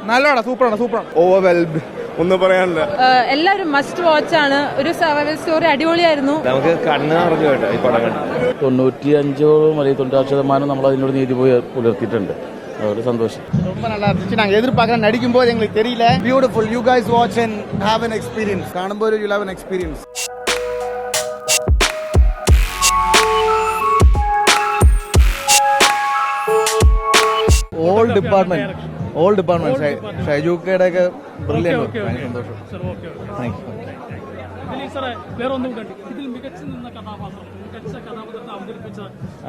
നല്ലതാണ് സൂപ്പറാണ് സൂപ്പറാണ് ഓവർവെൽഡ് ഒന്നും പറയാനില്ല ഏഹ് എല്ലാവരും മസ്റ്റ് വാച്ച് ആണ് ഒരു സർവൈവൽ സ്റ്റോറി അടിപൊളിയായിരുന്നു നമുക്ക് കണ്ണ് നിറഞ്ഞു കേട്ടോ ഈ പടം കണ്ട് തൊണ്ണൂറ്റി അഞ്ചോളം അല്ലെങ്കിൽ തൊണ്ണൂറ്റാറ് ശതമാനം നമ്മൾ അതിനോട് നീതി പോയി പുലർത്തിയിട്ടുണ്ട് അതൊരു സന്തോഷം ரொம்ப நல்லா இருந்துச்சு நாங்க எதிர்பார்க்கற நடிக்கும் போது எங்களுக்கு தெரியல Beautiful. You guys watch and have an experience. കാണുമ്പോൾ you'll have an experience. All department all department ഷൈജൂക്കയുടെ ഒക്കെ സന്തോഷം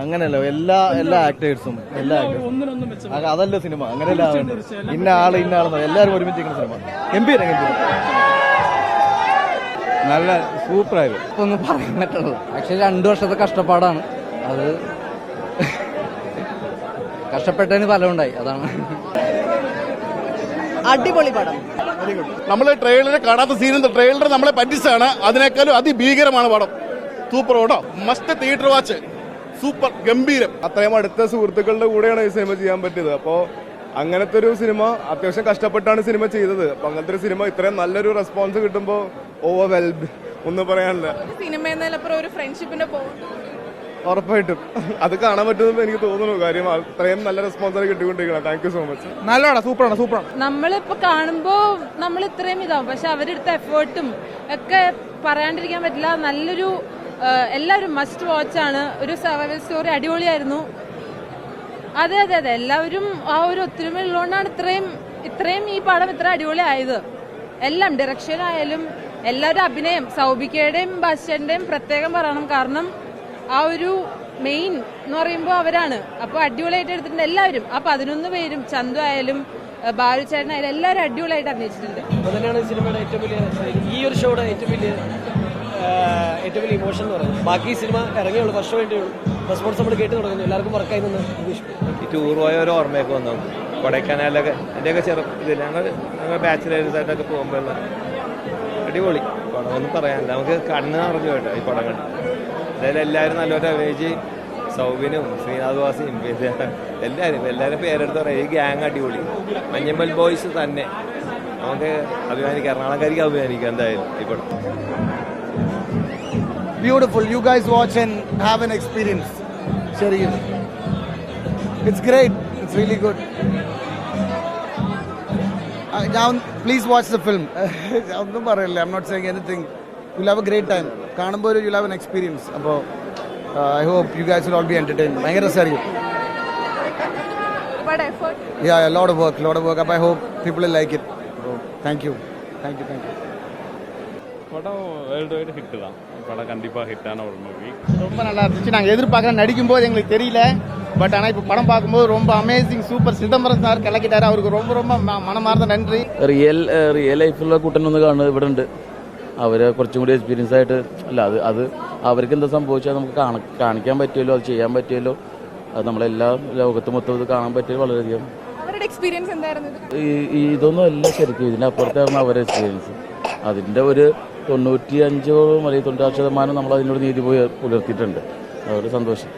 അങ്ങനെയല്ല എല്ലാ എല്ലാ ആക്ടേഴ്സും എല്ലാ മെച്ചം അതല്ല സിനിമ. അങ്ങനെയല്ല. ഇന്ന ആൾ ഇന്ന ആളെന്ന് എല്ലാവരും ഒരുമിച്ച് സിനിമ. ഗംഭീരം ഗംഭീരം. നല്ല സൂപ്പറായിരുന്നു. ഒന്നും പറയാൻ പറ്റുള്ളൂ പക്ഷെ രണ്ടു വർഷത്തെ കഷ്ടപ്പാടാണ്. അത് കഷ്ടപ്പെട്ടതിന് ഫലമുണ്ടായി. അതാണ്. അടിപൊളി പടം. നമ്മൾ ട്രെയിലർ കാണാത്ത സീനും ട്രെയിലർ നമ്മളെ പറ്റിച്ചാണ്. അതിനേക്കാളും അതിഭീകരമാണ് പടം. സൂപ്പർ കേട്ടോ മസ്റ്റ് തിയേറ്റർ വാച്ച് സൂപ്പർ ഗംഭീരം. അത്രയും അടുത്ത സുഹൃത്തുക്കളുടെ കൂടെയാണ് ഈ സിനിമ ചെയ്യാൻ പറ്റിയത്. അപ്പോൾ അങ്ങനത്തെ ഒരു സിനിമ അത്യാവശ്യം കഷ്ടപ്പെട്ടാണ് സിനിമ ചെയ്തത്. അപ്പൊ അങ്ങനത്തെ ഒരു സിനിമ ഇത്രയും നല്ലൊരു റെസ്പോൺസ് കിട്ടുമ്പോൾ ഓവർവെൽഡ് ഒന്നും പറയാനില്ല. സിനിമ എന്നതിലപ്പുറം ഒരു ഫ്രണ്ട്ഷിപ്പിന്റെ ഉറപ്പായിട്ടും. അത് കാണാൻ പറ്റുമെന്ന് എനിക്ക് തോന്നുന്നു. കാര്യം അത്രയും നല്ല റെസ്പോൺസ് കിട്ടിക്കൊണ്ടിരിക്കണം താങ്ക് യു സോ മച്ച് നല്ലതാണ് സൂപ്പറാണ് സൂപ്പറാണ്. നമ്മളിപ്പോ കാണുമ്പോ നമ്മൾ ഇത്രയും ഇതാവും. പക്ഷെ അവരെടുത്ത എഫേർട്ടും ഒക്കെ പറയാണ്ടിരിക്കാൻ പറ്റില്ല. നല്ലൊരു എല്ലാവരും മസ്റ്റ് വാച്ച് ആണ്. ഒരു സർവൈവൽ സ്റ്റോറി അടിപൊളിയായിരുന്നു. അതെ അതെ അതെ. എല്ലാവരും ആ ഒരു ഒത്തൊരുമ ഉള്ളതുകൊണ്ടാണ് ഇത്രയും ഇത്രയും ഈ പടം ഇത്ര അടിപൊളി ആയത് എല്ലാം ഡയറക്ഷൻ ആയാലും എല്ലാവരും അഭിനയം സൗബികയുടെയും ബാസ്റ്റന്റെയും പ്രത്യേകം പറയണം. കാരണം ആ ഒരു മെയിൻ എന്ന് പറയുമ്പോൾ അവരാണ്. അപ്പോൾ അടിപൊളിയായിട്ട് എടുത്തിട്ടുണ്ട് എല്ലാവരും. ആ പതിനൊന്ന് പേരും ചന്തു ആയാലും ബാലു ചേട്ടനായാലും എല്ലാവരും അടിപൊളിയായിട്ട് അഭിനയിച്ചിട്ടുണ്ട്. അത് തന്നെയാണ് ഈ സിനിമയുടെ ഏറ്റവും വലിയ ഈ ഒരു ഷോയുടെ ഏറ്റവും വലിയ ഏറ്റവും വലിയ ഇമോഷൻ എന്ന് പറയുന്നത്. ബാക്കി സിനിമ ഇറങ്ങിയുള്ളൂ വർഷം വേണ്ടിയുള്ളൂ റെസ്പോൺസ് നമ്മൾ കേട്ട് തുടങ്ങുന്നു. എല്ലാവർക്കും വർക്കായി നിന്ന് ഈ ടൂർ പോയ ഒരു ഓർമ്മയൊക്കെ വന്നു. കൊടൈക്കനാലൊക്കെ എന്റെയൊക്കെ ചെറു ഞങ്ങൾ ഞങ്ങൾ ബാച്ചിലേഴ്സ് ആയിട്ടൊക്കെ പോകുമ്പോൾ അടിപൊളി. പടം ഒന്നും പറയാനില്ല. നമുക്ക് കണ്ണ് നിറഞ്ഞു കേട്ടോ ഈ പടം കണ്ട്. എന്തായാലും എല്ലാവരും നല്ലൊരു അഭിനയിച്ച് സൗബിനും ശ്രീനാഥ് വാസിയും എല്ലാവരും എല്ലാവരും പേരെടുത്ത് പറയാം. ഈ ഗ്യാങ് അടിപൊളി. മഞ്ഞമ്മൽ ബോയ്സ് തന്നെ. നമുക്ക് അഭിമാനിക്കാം. എറണാകുളംകാരിക്ക് അഭിമാനിക്കാം എന്തായാലും ഇപ്പോൾ. Beautiful you guys watch and have an experience. ശരിക്കും. It's great it's really good ഞാൻ പ്ലീസ് വാച്ച് ദ ഫിലിം ഒന്നും പറയല്ലേ I'm not saying anything you have a great time കാണുമ്പോൾ യു ഹാവ് എൻ എക്സ്പീരിയൻസ് അപ്പോൾ I hope you guys will all be entertain ഭയങ്കര രസമായിരിക്കും ഒരുപാട് effort yeah load of work load of work അപ്പോൾ I hope people like it thank you thank you thank you படம் world wide hit தான் படம் கண்டிப்பாக ஹிட்டான ஒரு மூவி ரொம்ப நல்லா இருந்துச்சு நாங்க எதிர்பார்க்கற நடிக்கும் போது எங்களுக்கு தெரியல பட் ஆனா இப்ப படம் பார்க்கும்போது ரொம்ப அமேசிங் சூப்பர் சிதம்பரம் சார் கலக்கிட்டாரு அவருக்கு ரொம்ப ரொம்ப ம- மனமார்ந்த நன்றி റിയൽ റിയൽ ലൈഫിലുള്ള കൂട്ടനൊന്ന് കാണുന്നത് ഇവിടെ ഉണ്ട് അവരെ കുറച്ചും കൂടി എക്സ്പീരിയൻസ് ആയിട്ട് അല്ല അത് അത് അവർക്ക് എന്താ സംഭവിച്ചാൽ നമുക്ക് കാണിക്കാൻ പറ്റുമല്ലോ അത് ചെയ്യാൻ പറ്റുമല്ലോ. അത് നമ്മളെല്ലാ ലോകത്ത് മൊത്തം ഇത് കാണാൻ പറ്റിയത് വളരെയധികം. എക്സ്പീരിയൻസ് എന്തായിരുന്നു ഇതൊന്നും അല്ല ശരിക്കും. ഇതിന്റെ അപ്പുറത്തായിരുന്നു അവരുടെ എക്സ്പീരിയൻസ് അതിന്റെ ഒരു തൊണ്ണൂറ്റി അഞ്ചോളം അല്ലെങ്കിൽ തൊണ്ണൂറ്റാറ് ശതമാനം നമ്മൾ അതിനോട് നീതി പോയി പുലർത്തിയിട്ടുണ്ട് അതൊരു സന്തോഷം.